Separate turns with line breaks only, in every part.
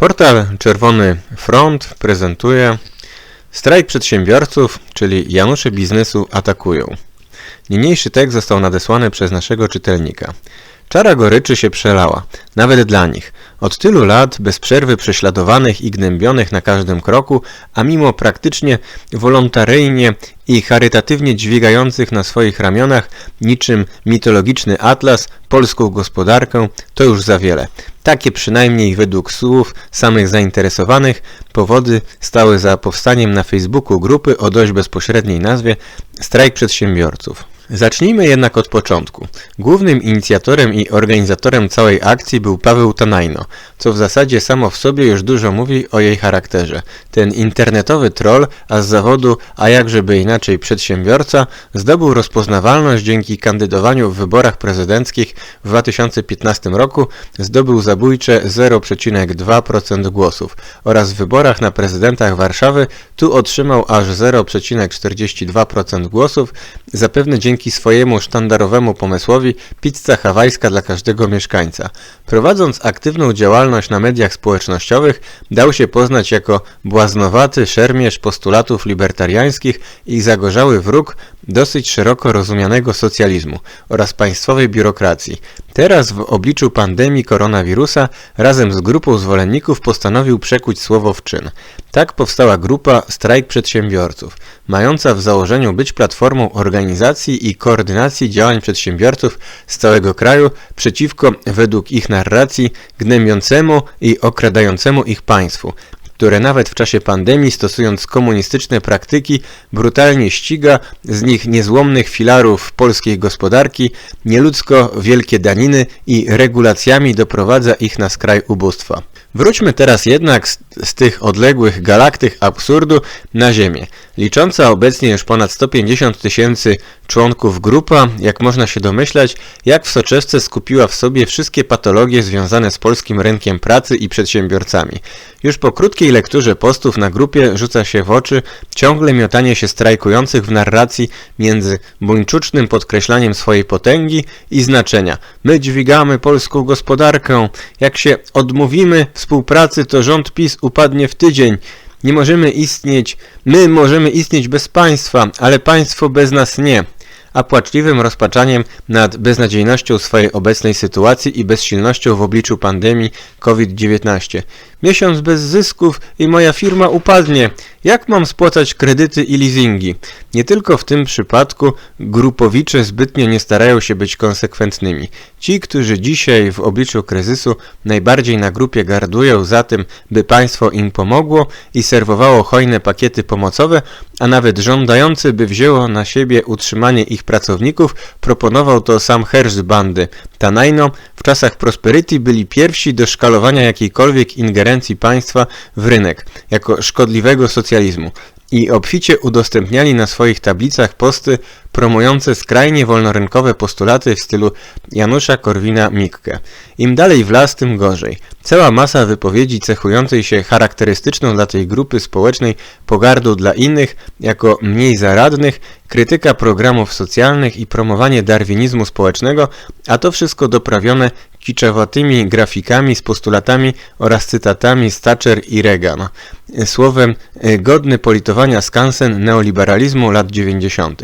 Portal Czerwony Front prezentuje Strajk przedsiębiorców, czyli Janusze biznesu atakują. Niniejszy tekst został nadesłany przez naszego czytelnika. Czara goryczy się przelała, nawet dla nich. Od tylu lat bez przerwy prześladowanych i gnębionych na każdym kroku, a mimo praktycznie wolontaryjnie i charytatywnie dźwigających na swoich ramionach niczym mitologiczny atlas polską gospodarkę, to już za wiele. Takie przynajmniej według słów samych zainteresowanych powody stały za powstaniem na Facebooku grupy o dość bezpośredniej nazwie Strajk Przedsiębiorców. Zacznijmy jednak od początku. Głównym inicjatorem i organizatorem całej akcji był Paweł Tanajno, co w zasadzie samo w sobie już dużo mówi o jej charakterze. Ten internetowy troll, a z zawodu, a jakżeby inaczej przedsiębiorca, zdobył rozpoznawalność dzięki kandydowaniu w wyborach prezydenckich w 2015 roku, zdobył zabójcze 0,2% głosów oraz w wyborach na prezydentach Warszawy tu otrzymał aż 0,42% głosów, zapewne dzięki swojemu sztandarowemu pomysłowi pizza hawajska dla każdego mieszkańca. Prowadząc aktywną działalność na mediach społecznościowych, dał się poznać jako błaznowaty szermierz postulatów libertariańskich i zagorzały wróg dosyć szeroko rozumianego socjalizmu oraz państwowej biurokracji. Teraz w obliczu pandemii koronawirusa razem z grupą zwolenników postanowił przekuć słowo w czyn. Tak powstała grupa Strajk Przedsiębiorców, mająca w założeniu być platformą organizacji i koordynacji działań przedsiębiorców z całego kraju przeciwko, według ich narracji, gnębiącemu i okradającemu ich państwu, które nawet w czasie pandemii, stosując komunistyczne praktyki, brutalnie ściga z nich niezłomnych filarów polskiej gospodarki, nieludzko wielkie daniny i regulacjami doprowadza ich na skraj ubóstwa. Wróćmy teraz jednak z, z, tych odległych galaktyk absurdu na Ziemię. Licząca obecnie już ponad 150 tysięcy członków grupa, jak można się domyślać, jak w soczewce skupiła w sobie wszystkie patologie związane z polskim rynkiem pracy i przedsiębiorcami. Już po krótkiej lekturze postów na grupie rzuca się w oczy ciągle miotanie się strajkujących w narracji między buńczucznym podkreślaniem swojej potęgi i znaczenia. My dźwigamy polską gospodarkę. Jak się odmówimy współpracy, to rząd PiS upadnie w tydzień. Nie możemy istnieć, my możemy istnieć bez państwa, ale państwo bez nas nie a płaczliwym rozpaczaniem nad beznadziejnością swojej obecnej sytuacji i bezsilnością w obliczu pandemii COVID-19. Miesiąc bez zysków i moja firma upadnie. Jak mam spłacać kredyty i leasingi? Nie tylko w tym przypadku grupowicze zbytnio nie starają się być konsekwentnymi. Ci, którzy dzisiaj w obliczu kryzysu najbardziej na grupie gardują za tym, by państwo im pomogło i serwowało hojne pakiety pomocowe, a nawet żądający, by wzięło na siebie utrzymanie ich pracowników, proponował to sam herz bandy. Tanajno w czasach Prosperity byli pierwsi do szkalowania jakiejkolwiek ingerencji państwa w rynek, jako szkodliwego socjalizmu i obficie udostępniali na swoich tablicach posty promujące skrajnie wolnorynkowe postulaty w stylu Janusza Korwina-Mikke. Im dalej w las, tym gorzej. Cała masa wypowiedzi cechującej się charakterystyczną dla tej grupy społecznej pogardą dla innych jako mniej zaradnych, krytyka programów socjalnych i promowanie darwinizmu społecznego, a to wszystko doprawione kiczowatymi grafikami z postulatami oraz cytatami z Thatcher i Reagan. Słowem, godny politowania skansen neoliberalizmu lat 90.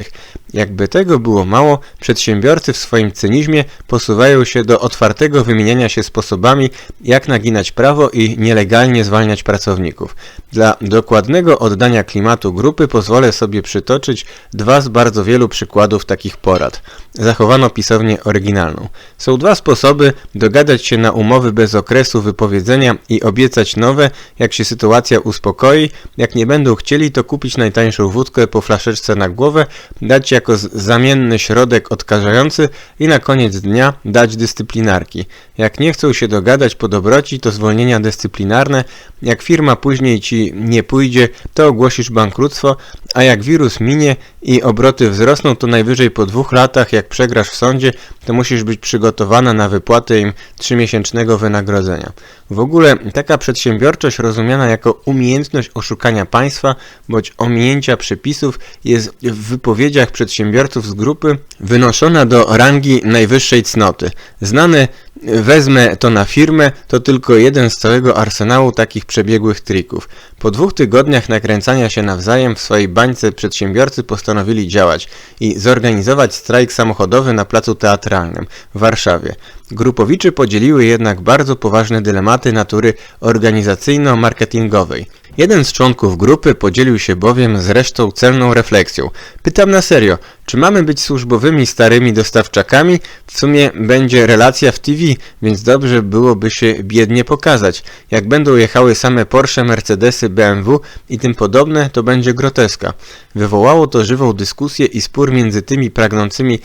Jakby tego było mało, przedsiębiorcy w swoim cynizmie posuwają się do otwartego wymieniania się sposobami, jak naginać prawo i nielegalnie zwalniać pracowników. Dla dokładnego oddania klimatu grupy pozwolę sobie przytoczyć dwa z bardzo wielu przykładów takich porad. Zachowano pisownię oryginalną. Są dwa sposoby dogadać się na umowy bez okresu wypowiedzenia i obiecać nowe, jak się sytuacja uspokoi. Jak nie będą chcieli, to kupić najtańszą wódkę po flaszeczce na głowę, dać jako zamienny środek odkażający i na koniec dnia dać dyscyplinarki. Jak nie chcą się dogadać po dobroci, to zwolnienia dyscyplinarne. Jak firma później ci nie pójdzie, to ogłosisz bankructwo, a jak wirus minie i obroty wzrosną, to najwyżej po dwóch latach, jak przegrasz w sądzie, to musisz być przygotowana na wypłatę im trzymiesięcznego wynagrodzenia. W ogóle taka przedsiębiorczość rozumiana jako umiejętność oszukania państwa bądź ominięcia przepisów jest w wypowiedziach przedsiębiorców z grupy wynoszona do rangi najwyższej cnoty. Znany wezmę to na firmę to tylko jeden z całego arsenału takich przebiegłych trików. Po dwóch tygodniach nakręcania się nawzajem w swojej bańce przedsiębiorcy postanowili działać i zorganizować strajk samochodowy na placu teatralnym w Warszawie. Grupowiczy podzieliły jednak bardzo poważne dylematy natury organizacyjno-marketingowej. Jeden z członków grupy podzielił się bowiem z resztą celną refleksją. Pytam na serio, czy mamy być służbowymi starymi dostawczakami? W sumie będzie relacja w TV, więc dobrze byłoby się biednie pokazać. Jak będą jechały same Porsche, Mercedesy, BMW i tym podobne, to będzie groteska. Wywołało to żywą dyskusję i spór między tymi pragnącymi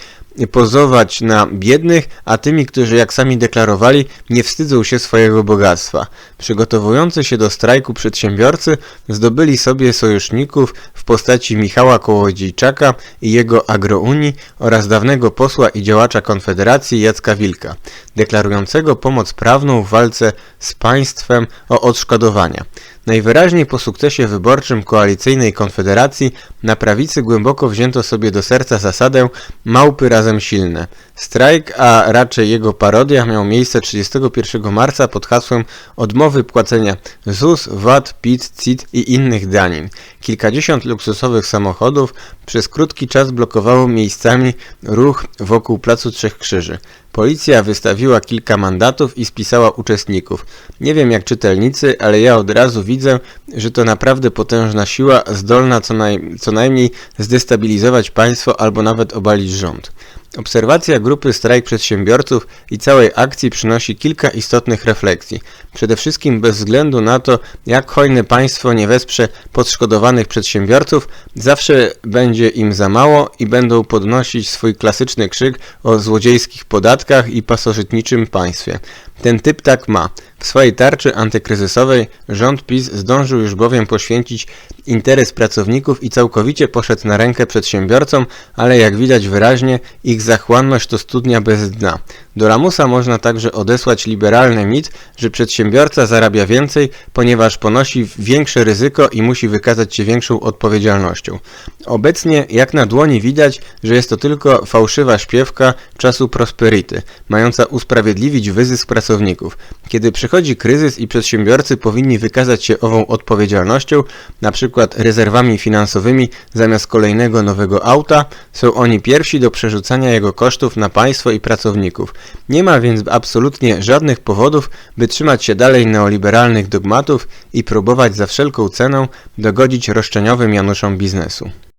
pozować na biednych, a tymi, którzy jak sami deklarowali, nie wstydzą się swojego bogactwa. Przygotowujący się do strajku przedsiębiorcy zdobyli sobie sojuszników w postaci Michała Kołodziejczaka i jego Agrounii oraz dawnego posła i działacza Konfederacji Jacka Wilka, deklarującego pomoc prawną w walce z państwem o odszkodowania. Najwyraźniej po sukcesie wyborczym koalicyjnej konfederacji na prawicy głęboko wzięto sobie do serca zasadę małpy razem silne. Strajk, a raczej jego parodia miał miejsce 31 marca pod hasłem odmowy płacenia ZUS, VAT, PIT, CIT i innych danin. Kilkadziesiąt luksusowych samochodów przez krótki czas blokowało miejscami ruch wokół Placu Trzech Krzyży. Policja wystawiła kilka mandatów i spisała uczestników. Nie wiem jak czytelnicy, ale ja od razu widzę, że to naprawdę potężna siła, zdolna co, naj, co najmniej zdestabilizować państwo albo nawet obalić rząd. Obserwacja grupy strajk przedsiębiorców i całej akcji przynosi kilka istotnych refleksji. Przede wszystkim bez względu na to, jak hojne państwo nie wesprze podszkodowanych przedsiębiorców, zawsze będzie im za mało i będą podnosić swój klasyczny krzyk o złodziejskich podatkach i pasożytniczym państwie. Ten typ tak ma. W swojej tarczy antykryzysowej rząd PiS zdążył już bowiem poświęcić interes pracowników i całkowicie poszedł na rękę przedsiębiorcom, ale jak widać wyraźnie, ich zachłanność to studnia bez dna. Do lamusa można także odesłać liberalny mit, że przedsiębiorca zarabia więcej, ponieważ ponosi większe ryzyko i musi wykazać się większą odpowiedzialnością. Obecnie jak na dłoni widać, że jest to tylko fałszywa śpiewka czasu prosperity, mająca usprawiedliwić wyzysk pracowników. Kiedy przychodzi kryzys i przedsiębiorcy powinni wykazać się ową odpowiedzialnością, przykład rezerwami finansowymi zamiast kolejnego nowego auta, są oni pierwsi do przerzucania jego kosztów na państwo i pracowników. Nie ma więc absolutnie żadnych powodów, by trzymać się dalej neoliberalnych dogmatów i próbować za wszelką cenę dogodzić roszczeniowym Januszom biznesu.